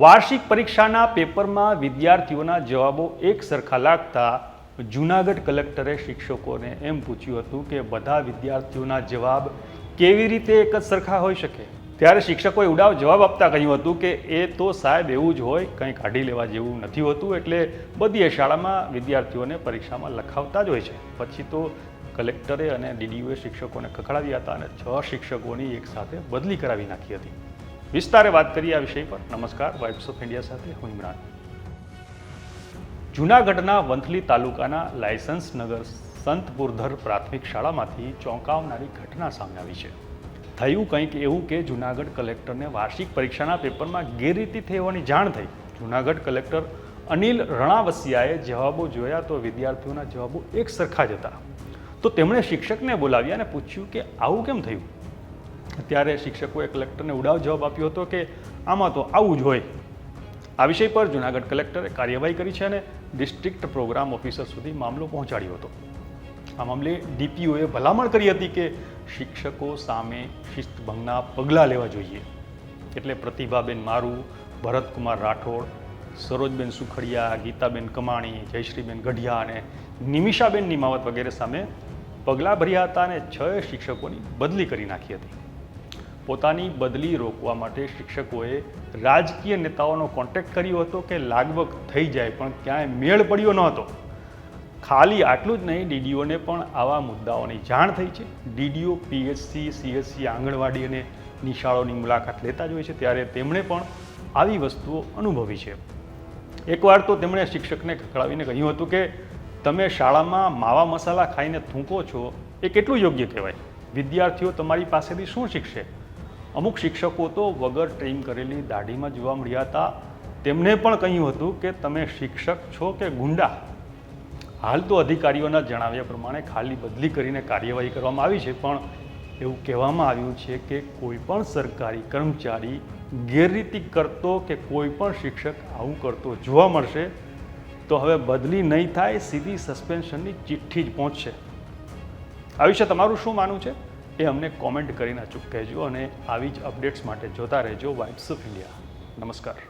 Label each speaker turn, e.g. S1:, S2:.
S1: વાર્ષિક પરીક્ષાના પેપરમાં વિદ્યાર્થીઓના જવાબો એક સરખા લાગતા જૂનાગઢ કલેક્ટરે શિક્ષકોને એમ પૂછ્યું હતું કે બધા વિદ્યાર્થીઓના જવાબ કેવી રીતે એક જ સરખા હોઈ શકે? ત્યારે શિક્ષકોએ ઉડાવ જવાબ આપતા કહ્યું હતું કે, એ તો સાહેબ એવું જ હોય, કંઈ કાઢી લેવા જેવું નથી હોતું, એટલે બધી શાળામાં વિદ્યાર્થીઓને પરીક્ષામાં લખાવતા જ હોય છે. પછી તો કલેક્ટરે અને ડીડીઓએ શિક્ષકોને ખખડાવ્યા હતા અને છ શિક્ષકોની એકસાથે બદલી કરાવી નાખી હતી. વિસ્તારે વાત કરીએ આ વિષય પર. નમસ્કાર વાઇબ્સ ઓફ ઇન્ડિયા સાથે હું ઇમરાન. જૂનાગઢના વંથલી તાલુકાના લાયસન્સ નગર સંતપુરધર પ્રાથમિક શાળામાંથી ચોંકાવનારી ઘટના સામે આવી છે. થયું કંઈક એવું કે જૂનાગઢ કલેક્ટરને વાર્ષિક પરીક્ષાના પેપરમાં ગેરરીતિ થઈ હોવાની જાણ થઈ. જૂનાગઢ કલેક્ટર અનિલ રણાવસિયાએ જવાબો જોયા તો વિદ્યાર્થીઓના જવાબો એક સરખા જ હતા. તો તેમણે શિક્ષકને બોલાવ્યા અને પૂછ્યું કે આવું કેમ થયું? ત્યારે શિક્ષકોએ કલેક્ટરને ઉડાવ જવાબ આપ્યો હતો કે આમાં તો આવું જ હોય. આ વિષય પર જૂનાગઢ કલેક્ટરે કાર્યવાહી કરી છે અને ડિસ્ટ્રિક્ટ પ્રોગ્રામ ઓફિસર સુધી મામલો પહોંચાડ્યો હતો. આ મામલે ડીપીઓએ ભલામણ કરી હતી કે શિક્ષકો સામે શિસ્તભંગના પગલાં લેવા જોઈએ. એટલે પ્રતિભાબેન મારું, ભરતકુમાર રાઠોડ, સરોજબેન સુખડિયા, ગીતાબેન કમાણી, જયશ્રીબેન ગઢિયા અને નિમિષાબેન નિમાવત વગેરે સામે પગલાં ભર્યા હતા અને છ શિક્ષકોની બદલી કરી નાખી હતી. પોતાની બદલી રોકવા માટે શિક્ષકોએ રાજકીય નેતાઓનો કોન્ટેક્ટ કર્યો હતો કે લાગવગ થઈ જાય, પણ ક્યાંય મેળ પડ્યો ન હતો ખાલી આટલું જ નહીં, ડીડીઓને પણ આવા મુદ્દાઓની જાણ થઈ છે. ડીડીઓ, પીએચસી સીએસસી આંગણવાડી અને નિશાળોની મુલાકાત લેતા જ હોય છે. ત્યારે તેમણે પણ આવી વસ્તુઓ અનુભવી છે. એકવાર તો તેમણે શિક્ષકને ખકડાવીને કહ્યું હતું કે, તમે શાળામાં માવા મસાલા ખાઈને થૂંકો છો, એ કેટલું યોગ્ય કહેવાય? વિદ્યાર્થીઓ તમારી પાસેથી શું શીખશે? અમુક શિક્ષકો તો વગર ટ્રેન કરેલી દાઢીમાં જોવા મળ્યા હતા. તેમણે પણ કહ્યું હતું કે, તમે શિક્ષક છો કે ગુંડા? હાલ તો અધિકારીઓના જણાવ્યા પ્રમાણે ખાલી બદલી કરીને કાર્યવાહી કરવામાં આવી છે, પણ એવું કહેવામાં આવ્યું છે કે કોઈ પણ સરકારી કર્મચારી ગેરરીતિ કરતો કે કોઈ પણ શિક્ષક આવું કરતો જોવા મળશે, તો હવે બદલી નહીં થાય, સીધી સસ્પેન્શનની ચિઠ્ઠી જ પહોંચશે. આ વિશે તમારું શું માનવું છે? એ અમને કોમેન્ટ કરીને અચૂક કહેજો અને આવી જ અપડેટ્સ માટે જોતા રહેજો વાઇબ્સ ઓફ ઇન્ડિયા નમસ્કાર.